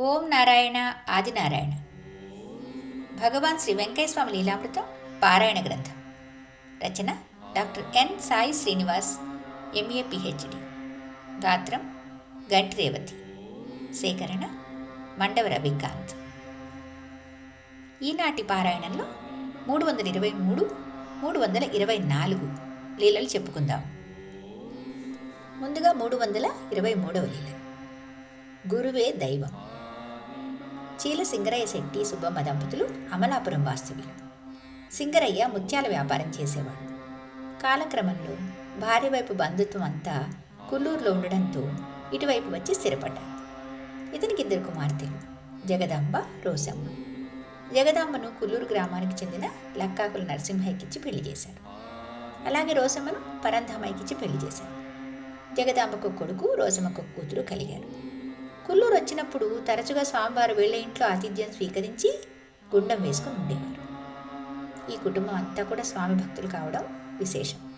ఓం నారాయణ ఆదినారాయణ. భగవాన్ శ్రీ వెంకటేశ్వర లీలామృతం పారాయణ గ్రంథం. రచన doctor N Sai Srinivas MA PhD. గాత్రం గంటి రేవతి. సేకరణ మండవ రవికాంత్. ఈనాటి పారాయణంలో మూడు వందల ఇరవై మూడు మూడు వందల ఇరవై నాలుగు లీలలు చెప్పుకుందాం. ముందుగా మూడు వందల ఇరవై మూడవ లీల. గురువే దైవం. చీల సింగరయ్య శెట్టి సుబ్బమ్మ దంపతులు అమలాపురం వాస్తవ్యులు. సింగరయ్య ముత్యాల వ్యాపారం చేసేవాడు. కాలక్రమంలో భార్య వైపు బంధుత్వం అంతా కుల్లూరులో ఉండడంతో ఇటువైపు వచ్చి స్థిరపడ్డారు. ఇతనికి ఇద్దరు కుమార్తెలు జగదాంబ రోసమ్మ. జగదాంబను కుల్లూరు గ్రామానికి చెందిన లక్కాకుల నరసింహయ్యకిచ్చి పెళ్ళి చేశారు. అలాగే రోసమ్మను పరంధామయ్యకిచ్చి పెళ్ళి చేశారు. జగదాంబకు కొడుకు రోసమ్మకు కూతురు కలిగారు. కుల్లూరు వచ్చినప్పుడు తరచుగా స్వామివారు వీళ్ళ ఇంట్లో ఆతిథ్యం స్వీకరించి గుండం వేసుకుని ఉండేవారు. ఈ కుటుంబం అంతా కూడా స్వామి భక్తులు కావడం విశేషం.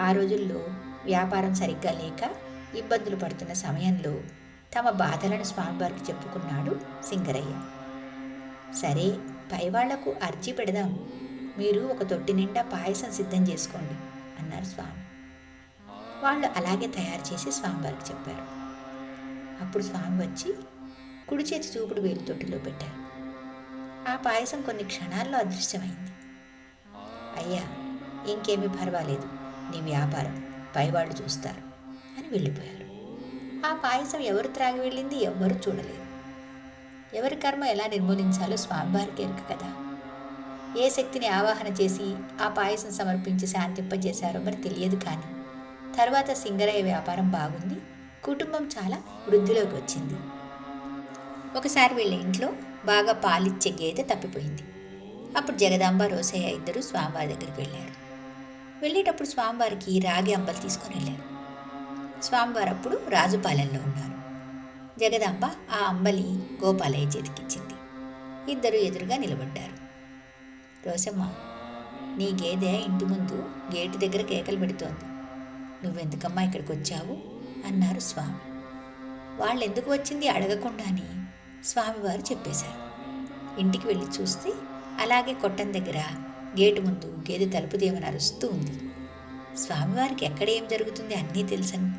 ఆ రోజుల్లో వ్యాపారం సరిగ్గా లేక ఇబ్బందులు పడుతున్న సమయంలో తమ బాధలను స్వామివారికి చెప్పుకున్నాడు సింగరయ్య. సరే పైవాళ్ళకు అర్జీ పెడదాం. మీరు ఒక తొట్టి నిండా పాయసం సిద్ధం చేసుకోండి అన్నారు స్వామి. వాళ్ళు అలాగే తయారు చేసి స్వామివారికి చెప్పారు. అప్పుడు స్వామి వచ్చి కుడి చేతి చూపుడు వేలు తొట్టిలో పెట్టారు. ఆ పాయసం కొన్ని క్షణాల్లో అదృశ్యమైంది. అయ్యా ఇంకేమీ పర్వాలేదు. నీ వ్యాపారం పైవాళ్ళు చూస్తారు అని వెళ్ళిపోయారు. ఆ పాయసం ఎవరు త్రాగి వెళ్ళింది ఎవ్వరూ చూడలేదు. ఎవరి కర్మ ఎలా నిర్మూలించాలో స్వామివారికి ఎరుక కదా. ఏ శక్తిని ఆవాహన చేసి ఆ పాయసం సమర్పించి శాంతింపజేశారో మరి తెలియదు కానీ తర్వాత సింగరయ్య వ్యాపారం బాగుంది కుటుంబం చాలా వృద్ధిలోకి వచ్చింది. ఒకసారి వీళ్ళ ఇంట్లో బాగా పాలిచ్చే గేదె తప్పిపోయింది. అప్పుడు జగదాంబ రోసయ్య ఇద్దరు స్వామివారి దగ్గరికి వెళ్ళారు. వెళ్ళేటప్పుడు స్వామివారికి రాగి అంబలు తీసుకొని వెళ్ళారు. స్వామివారు అప్పుడు రాజుపాలెంలో ఉన్నారు. జగదాంబ ఆ అంబలి గోపాలయ్య చేతికిచ్చింది ఇద్దరు ఎదురుగా నిలబడ్డారు. రోసమ్మ నీ గేదె ఇంటి ముందు గేటు దగ్గర కేకలు పెడుతోంది. నువ్వెందుకమ్మా ఇక్కడికి వచ్చావు అన్నారు స్వామి. వాళ్ళు ఎందుకు వచ్చింది అడగకుండానే స్వామివారు చెప్పేశారు. ఇంటికి వెళ్ళి చూస్తే అలాగే కొట్టం దగ్గర గేటు ముందు గేదె తలుపుదేమని అరుస్తూ ఉంది. స్వామివారికి ఎక్కడ ఏం జరుగుతుంది అన్నీ తెలుసని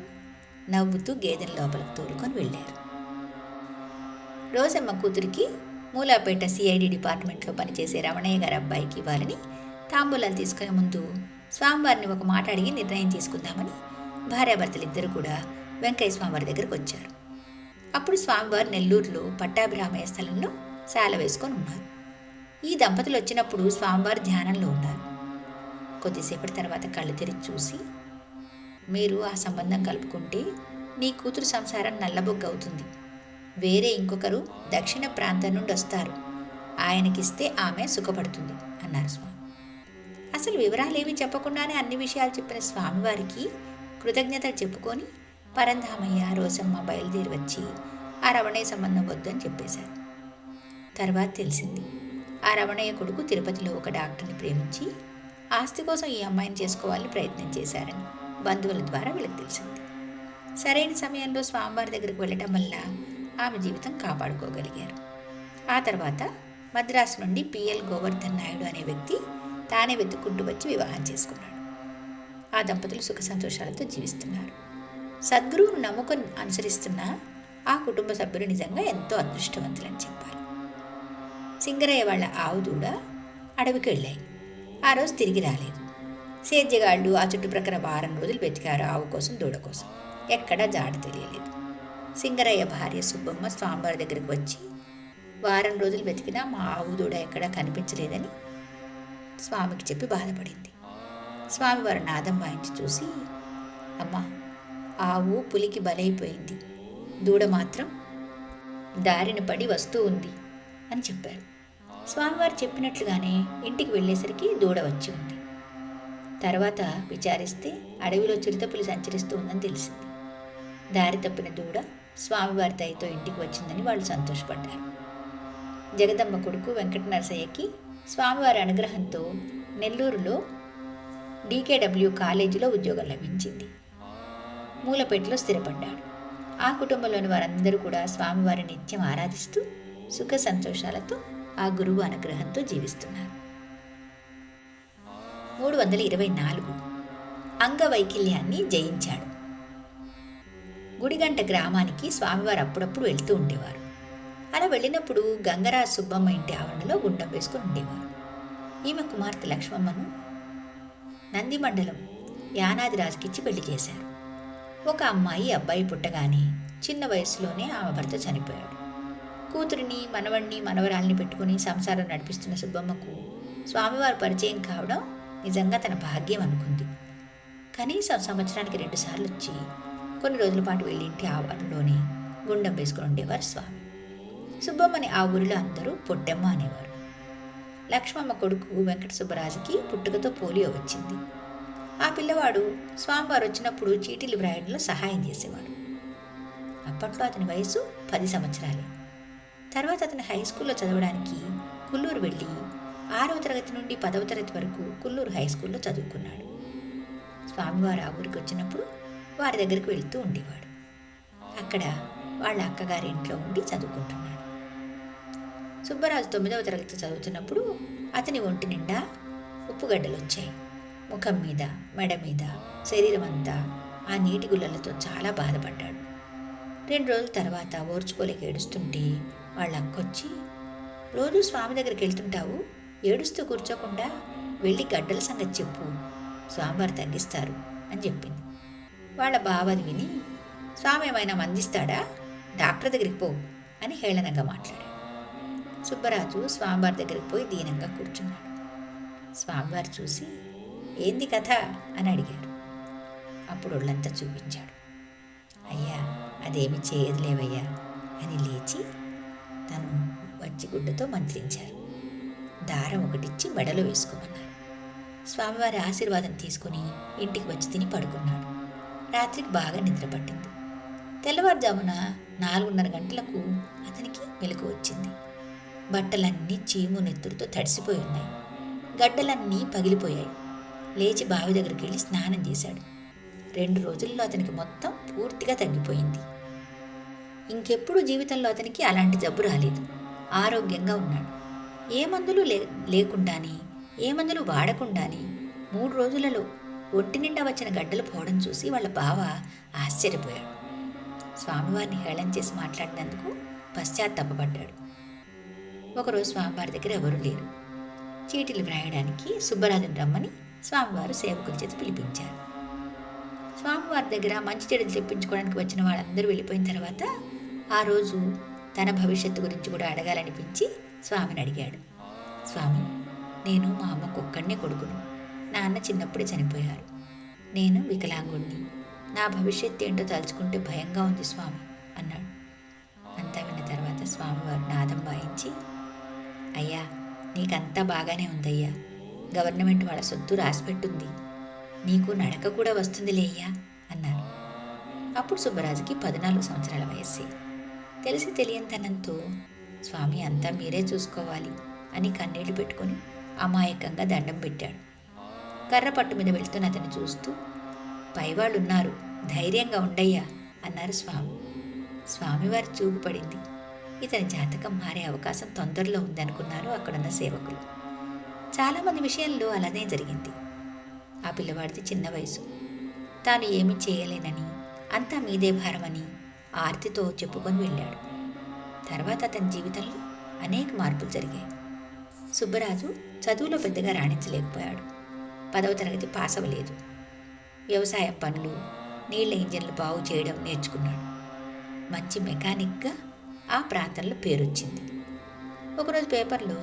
నవ్వుతూ గేదెని లోపలికి తోలుకొని వెళ్ళారు. రోజమ్మ కూతురికి మూలాపేట సిఐడి డిపార్ట్మెంట్లో పనిచేసే రమణయ్య గారి అబ్బాయికి ఇవ్వాలని తాంబూలాలు తీసుకునే ముందు స్వామివారిని ఒక మాట అడిగి నిర్ణయం తీసుకుందామని భార్యాభర్తలు ఇద్దరు కూడా వెంకయ్య స్వామివారి దగ్గరకు వచ్చారు. అప్పుడు స్వామివారు నెల్లూరులో పట్టాభిరామయ్య స్థలంలో శాల వేసుకొని ఉన్నారు. ఈ దంపతులు వచ్చినప్పుడు స్వామివారు ధ్యానంలో ఉన్నారు. కొద్దిసేపటి తర్వాత కళ్ళు తెరిచి చూసి మీరు ఆ సంబంధం కలుపుకుంటే నీ కూతురు సంసారం నల్లబొగ్గ అవుతుంది వేరే ఇంకొకరు దక్షిణ ప్రాంతం నుండి వస్తారు. ఆయనకిస్తే ఆమె సుఖపడుతుంది అన్నారు స్వామి. అసలు వివరాలు ఏమీ చెప్పకుండానే అన్ని విషయాలు చెప్పిన స్వామివారికి కృతజ్ఞతలు చెప్పుకొని పరంధామయ్య రోజమ్మ బయలుదేరి వచ్చి ఆ రవణయ్య సంబంధం వద్దని చెప్పేశారు. తర్వాత తెలిసింది ఆ రవణయ్య కొడుకు తిరుపతిలో ఒక డాక్టర్ని ప్రేమించి ఆస్తి కోసం ఈ అమ్మాయిని చేసుకోవాలని ప్రయత్నం చేశారని బంధువుల ద్వారా వీళ్ళకి తెలిసింది. సరైన సమయంలో స్వామివారి దగ్గరికి వెళ్ళటం వల్ల ఆమె జీవితం కాపాడుకోగలిగారు. ఆ తర్వాత మద్రాసు నుండి పిఎల్ గోవర్ధన్ నాయుడు అనే వ్యక్తి తానే వెతుక్కుంటూ వచ్చి వివాహం చేసుకున్నాడు. ఆ దంపతులు సుఖ సంతోషాలతో జీవిస్తున్నారు. సద్గురువును నమ్ముకొని అనుసరిస్తున్న ఆ కుటుంబ సభ్యులు నిజంగా ఎంతో అదృష్టవంతులని చెప్పాలి. సింగరయ్య వాళ్ళ ఆవు దూడ అడవికి వెళ్ళాయి. ఆ రోజు తిరిగి రాలేదు. సేద్యగాళ్ళు ఆ చుట్టుప్రక్కల వారం రోజులు వెతికారు ఆవు కోసం దూడ కోసం. ఎక్కడా జాడ తెలియలేదు. సింగరయ్య భార్య సుబ్బమ్మ స్వామివారి దగ్గరికి వచ్చి వారం రోజులు వెతికినా మా ఆవు దూడ ఎక్కడా కనిపించలేదని స్వామికి చెప్పి బాధపడింది. స్వామివారు నాదం వాయించి చూసి అమ్మా ఆవు పులికి బలైపోయింది. దూడ మాత్రం దారిన పడి వస్తూ ఉంది అని చెప్పారు. స్వామివారు చెప్పినట్లుగానే ఇంటికి వెళ్ళేసరికి దూడ వచ్చి ఉంది. తర్వాత విచారిస్తే అడవిలో చిరుతపులి సంచరిస్తూ ఉందని తెలిసింది. దారి తప్పిన దూడ స్వామివారి దయతో ఇంటికి వచ్చిందని వాళ్ళు సంతోషపడ్డారు. జగదమ్మ కొడుకు వెంకట నరసయ్యకి స్వామివారి అనుగ్రహంతో నెల్లూరులో డీకేడబ్ల్యూ కాలేజీలో ఉద్యోగం లభించింది. మూలపేటలో స్థిరపడ్డాడు. ఆ కుటుంబంలోని వారందరూ కూడా స్వామివారిని నిత్యం ఆరాధిస్తూ సుఖ సంతోషాలతో ఆ గురువు అనుగ్రహంతో జీవిస్తున్నారు. మూడు వందల ఇరవై నాలుగు. అంగవైకల్యాన్ని జయించాడు. గుడిగంట గ్రామానికి స్వామివారు అప్పుడప్పుడు వెళ్తూ ఉండేవారు. అలా వెళ్ళినప్పుడు గంగరాజు సుబ్బమ్మ ఇంటి ఆవరణలో గుండం వేసుకుని ఉండేవారు. ఈమె కుమార్తె లక్ష్మమ్మను నంది మండలం యానాదిరాజుకిచ్చి పెళ్ళి చేశారు. ఒక అమ్మాయి అబ్బాయి పుట్టగానే చిన్న వయసులోనే ఆమె భర్త చనిపోయాడు. కూతురిని మనవణ్ణి మనవరాల్ని పెట్టుకుని సంసారం నడిపిస్తున్న సుబ్బమ్మకు స్వామివారు పరిచయం కావడం నిజంగా తన భాగ్యం అనుకుంది. కనీసం సంవత్సరానికి రెండుసార్లు వచ్చి కొన్ని రోజుల పాటు వెళ్ళింటి ఆవరణలోనే గుండం వేసుకుని ఉండేవారు స్వామి. సుబ్బమ్మని ఆ ఊరిలో అందరూ పొట్టెమ్మ అనేవారు. లక్ష్మమ్మ కొడుకు వెంకట సుబ్బరాజుకి పుట్టుకతో పోలియో వచ్చింది. ఆ పిల్లవాడు స్వామివారు వచ్చినప్పుడు చీటీలు వ్రాయడంలో సహాయం చేసేవాడు. అప్పట్లో అతని వయసు పది సంవత్సరాలే. తర్వాత అతను హై స్కూల్లో చదవడానికి కుల్లూరు వెళ్ళి ఆరవ తరగతి నుండి పదవ తరగతి వరకు కుల్లూరు హై స్కూల్లో చదువుకున్నాడు. స్వామివారు ఆ ఊరికి వచ్చినప్పుడు వారి దగ్గరికి వెళ్తూ ఉండేవాడు. అక్కడ వాళ్ళ అక్కగారి ఇంట్లో ఉండి చదువుకుంటున్నాడు. సుబ్బరాజు తొమ్మిదవ తరగతి చదువుతున్నప్పుడు అతని ఒంటి నిండా ఉప్పుగడ్డలు వచ్చాయి ముఖం మీద మెడ మీద శరీరం అంతా ఆ నీటి గుల్లలతో చాలా బాధపడ్డాడు. రెండు రోజుల తర్వాత ఓర్చుకోలేక ఏడుస్తుంటే వాళ్ళ అక్కొచ్చి రోజు స్వామి దగ్గరికి వెళ్తుంటావు? ఏడుస్తూ కూర్చోకుండా వెళ్ళి గడ్డల సంగతి చెప్పు. స్వామివారు తగ్గిస్తారు అని చెప్పింది. వాళ్ళ బావని విని స్వామి ఏమైనా మందిస్తాడా? డాక్టర్ దగ్గరికి పో అని హేళనంగా మాట్లాడాడు. సుబ్బరాజు స్వామివారి దగ్గరికి పోయి దీనంగా కూర్చున్నాడు. స్వామివారు చూసి ఏంది కథ? అని అడిగారు. అప్పుడు ఒళ్ళంతా చూపించాడు. అయ్యా అదేమి చేయదులేవయ్యా అని లేచి తను వచ్చి గుడ్డతో మంత్రించారు. దారం ఒకటిచ్చి మెడలో వేసుకోమన్నారు. స్వామివారి ఆశీర్వాదం తీసుకుని ఇంటికి వచ్చి తిని పడుకున్నాడు. రాత్రికి బాగా నిద్ర పట్టింది తెల్లవారుజామున నాలుగున్నర గంటలకు అతనికి మెలకు వచ్చింది. బట్టలన్నీ చీము నెత్తురుతో తడిసిపోయి ఉన్నాయి. గడ్డలన్నీ పగిలిపోయాయి. లేచి బావి దగ్గరికి వెళ్ళి స్నానం చేశాడు. రెండు రోజుల్లో అతనికి మొత్తం పూర్తిగా తగ్గిపోయింది. ఇంకెప్పుడు జీవితంలో అతనికి అలాంటి జబ్బు రాలేదు. ఆరోగ్యంగా ఉన్నాడు. ఏ మందులు లే లేకుండాని ఏ మందులు వాడకుండాని మూడు రోజులలో ఒంటి నిండా వచ్చిన గడ్డలు పోవడం చూసి వాళ్ళ బావ ఆశ్చర్యపోయాడు. స్వామివారిని హేళన చేసి మాట్లాడినందుకు పశ్చాత్తాపడ్డాడు ఒకరోజు స్వామివారి దగ్గర ఎవరూ లేరు. చీటీలు వ్రాయడానికి సుబ్బరాజుని రమ్మని స్వామివారు సేవకుల చేత పిలిపించారు. స్వామివారి దగ్గర మంచి చెడులు తెప్పించుకోవడానికి వచ్చిన వాళ్ళందరూ వెళ్ళిపోయిన తర్వాత ఆ రోజు తన భవిష్యత్తు గురించి కూడా అడగాలనిపించి స్వామిని అడిగాడు. స్వామి నేను మా అమ్మకు ఒక్కడనే కొడుకును. నాన్న చిన్నప్పుడే చనిపోయారు. నేను వికలాంగుణ్ణి. నా భవిష్యత్తు ఏంటో తలుచుకుంటే భయంగా ఉంది స్వామి అన్నాడు. అంతా విన్న తర్వాత స్వామివారు నాదం వాయించి అయ్యా నీకంతా బాగానే ఉందయ్యా. గవర్నమెంట్ వాళ్ళ సొత్తు రాసిపెట్టుంది. నీకు నడక కూడా వస్తుందిలే అయ్యా అన్నారు అప్పుడు సుబ్బరాజుకి పద్నాలుగు సంవత్సరాల వయస్సే. తెలిసి తెలియనితనంతో స్వామి అంతా మీరే చూసుకోవాలి అని కన్నీళ్ళు పెట్టుకొని అమాయకంగా దండం పెట్టాడు. కర్ర పట్టు మీద వెళ్తున్న అతన్ని చూస్తూ పైవాళ్ళు ఉన్నారు ధైర్యంగా ఉండయ్యా అన్నారు స్వామి. స్వామివారి చూపు పడింది. ఇతని జాతకం మారే అవకాశం తొందరలో ఉందనుకున్నారు అక్కడున్న సేవకులు. చాలామంది విషయంలో అలానే జరిగింది. ఆ పిల్లవాడిది చిన్న వయసు. తాను ఏమి చేయలేనని అంతా మీదే భారమని ఆర్తితో చెప్పుకొని వెళ్ళాడు. తర్వాత అతని జీవితంలో అనేక మార్పులు జరిగాయి. సుబ్బరాజు చదువులో పెద్దగా రాణించలేకపోయాడు. పదవ తరగతి పాస్ అవ్వలేదు వ్యవసాయ పనులు నీళ్ళ ఇంజన్లు బాగు చేయడం నేర్చుకున్నాడు. మంచి మెకానిక్గా ఆ ప్రాంతంలో పేరొచ్చింది. ఒకరోజు పేపర్లో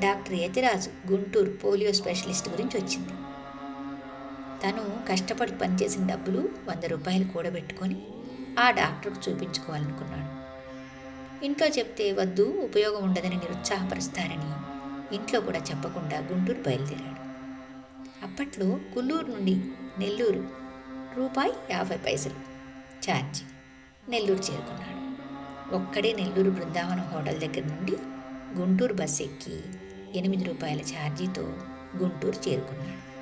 doctor Yathiraju Guntur polio specialist గురించి వచ్చింది. తను కష్టపడి పనిచేసిన డబ్బులు వంద రూపాయలు కూడబెట్టుకొని ఆ డాక్టర్కు చూపించుకోవాలనుకున్నాడు. ఇంట్లో చెప్తే వద్దు ఉపయోగం ఉండదని నిరుత్సాహపరుస్తారని ఇంట్లో కూడా చెప్పకుండా గుంటూరు బయలుదేరాడు. అప్పట్లో కుల్లూరు నుండి నెల్లూరు రూపాయి యాభై పైసలు ఛార్జీ నెల్లూరు చేరుకున్నాడు. ఒక్కడే నెల్లూరు బృందావనం హోటల్ దగ్గర నుండి గుంటూరు బస్ ఎక్కి ఎనిమిది రూపాయల ఛార్జీతో గుంటూరు చేరుకున్నాడు.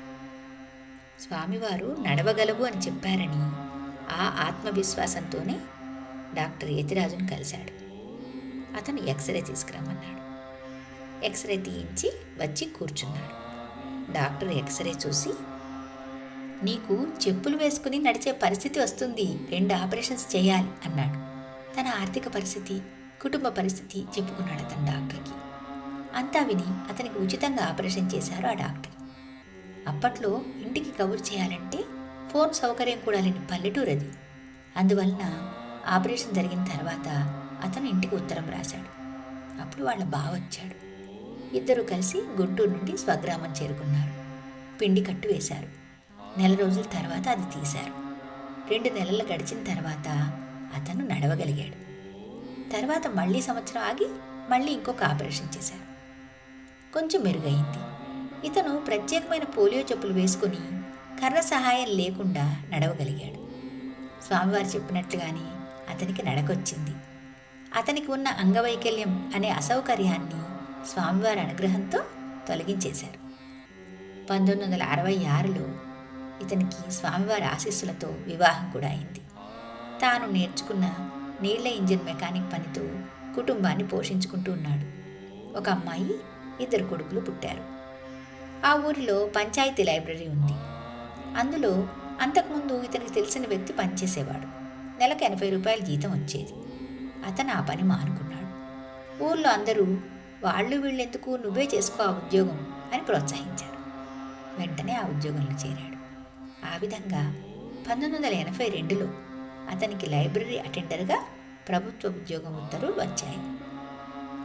స్వామివారు నడవగలవు అని చెప్పారని ఆ ఆత్మవిశ్వాసంతోనే డాక్టర్ యతిరాజును కలిశాడు. అతను ఎక్స్రే తీసుకురమ్మన్నాడు. ఎక్స్రే తీయించి వచ్చి కూర్చున్నాడు. డాక్టర్ ఎక్స్రే చూసి నీకు చెప్పులు వేసుకుని నడిచే పరిస్థితి వస్తుంది. రెండు ఆపరేషన్స్ చేయాలి అన్నాడు. తన ఆర్థిక పరిస్థితి కుటుంబ పరిస్థితి చెప్పుకున్నాడు అతను డాక్టర్కి. అంతా విని అతనికి ఉచితంగా ఆపరేషన్ చేశారు ఆ డాక్టర్. అప్పట్లో ఇంటికి కవర్ చేయాలంటే ఫోన్ సౌకర్యం కూడా లేని పల్లెటూరు అది. అందువలన ఆపరేషన్ జరిగిన తర్వాత అతను ఇంటికి ఉత్తరం రాశాడు. అప్పుడు వాళ్ళ బావ వచ్చాడు. ఇద్దరు కలిసి గుంటూరు నుండి స్వగ్రామం చేరుకున్నారు. పిండి కట్టు వేశారు. నెల రోజుల తర్వాత అది తీశారు. రెండు నెలలు గడిచిన తర్వాత అతను నడవగలిగాడు. తర్వాత మళ్ళీ సంవత్సరం ఆగి మళ్ళీ ఇంకొక ఆపరేషన్ చేశారు. కొంచెం మెరుగైంది. ఇతను ప్రత్యేకమైన పోలియో చెప్పులు వేసుకుని కర్ర సహాయం లేకుండా నడవగలిగాడు. స్వామివారు చెప్పినట్లుగానే అతనికి నడకొచ్చింది. అతనికి ఉన్న అంగవైకల్యం అనే అసౌకర్యాన్ని స్వామివారి అనుగ్రహంతో తొలగించేశారు. పంతొమ్మిది వందల అరవై ఆరులో ఇతనికి స్వామివారి ఆశీస్సులతో వివాహం కూడా అయింది. తాను నేర్చుకున్న నీళ్ళ ఇంజిన్ మెకానిక్ పనితో కుటుంబాన్ని పోషించుకుంటూ ఉన్నాడు. ఒక అమ్మాయి ఇద్దరు కొడుకులు పుట్టారు. ఆ ఊరిలో పంచాయతీ లైబ్రరీ ఉంది. అందులో అంతకుముందు ఇతనికి తెలిసిన వ్యక్తి పనిచేసేవాడు. నెలకు ఎనభై రూపాయల జీతం వచ్చేది. అతను ఆ పని మానుకున్నాడు. ఊళ్ళో అందరూ వాళ్ళు వీళ్ళెందుకు? నువ్వే చేసుకో ఆ ఉద్యోగం అని ప్రోత్సహించారు. వెంటనే ఆ ఉద్యోగంలో చేరాడు. ఆ విధంగా పంతొమ్మిది వందల ఎనభై రెండులో అతనికి లైబ్రరీ అటెండర్గా ప్రభుత్వ ఉద్యోగం ఉత్తర్వులు వచ్చాయి.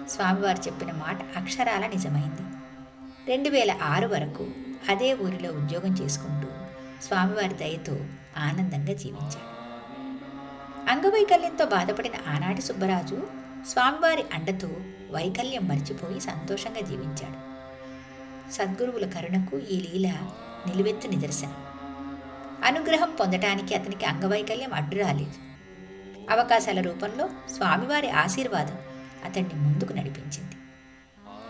స్వామివారు చెప్పిన మాట అక్షరాల నిజమైంది. రెండు వేల ఆరు వరకు అదే ఊరిలో ఉద్యోగం చేసుకుంటూ స్వామివారి దయతో ఆనందంగా జీవించాడు. అంగవైకల్యంతో బాధపడిన ఆనాటి సుబ్బరాజు స్వామివారి అండతో వైకల్యం మర్చిపోయి సంతోషంగా జీవించాడు. సద్గురువుల కరుణకు ఈ లీల నిలువెత్తు నిదర్శనం. అనుగ్రహం పొందటానికి అతనికి అంగవైకల్యం అడ్డు రాలేదు. అవకాశాల రూపంలో స్వామివారి ఆశీర్వాదం అతన్ని ముందుకు నడిపించింది.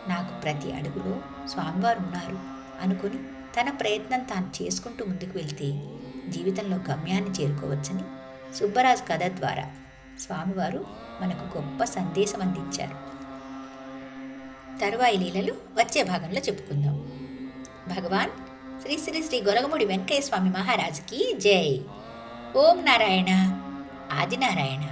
నాకు ప్రతి అడుగులో స్వామివారు ఉన్నారు అనుకుని తన ప్రయత్నం తాను చేసుకుంటూ ముందుకు వెళ్తే జీవితంలో గమ్యాన్ని చేరుకోవచ్చని సుబ్బరాజు కథ ద్వారా స్వామివారు మనకు గొప్ప సందేశం అందించారు. తరువాయి లీలలు వచ్చే భాగంలో చెప్పుకుందాం. భగవాన్ శ్రీ శ్రీ శ్రీ గొరగముడి వెంకయ్య స్వామి మహారాజుకి జై. ఓం నారాయణ. ఆదినారాయణ.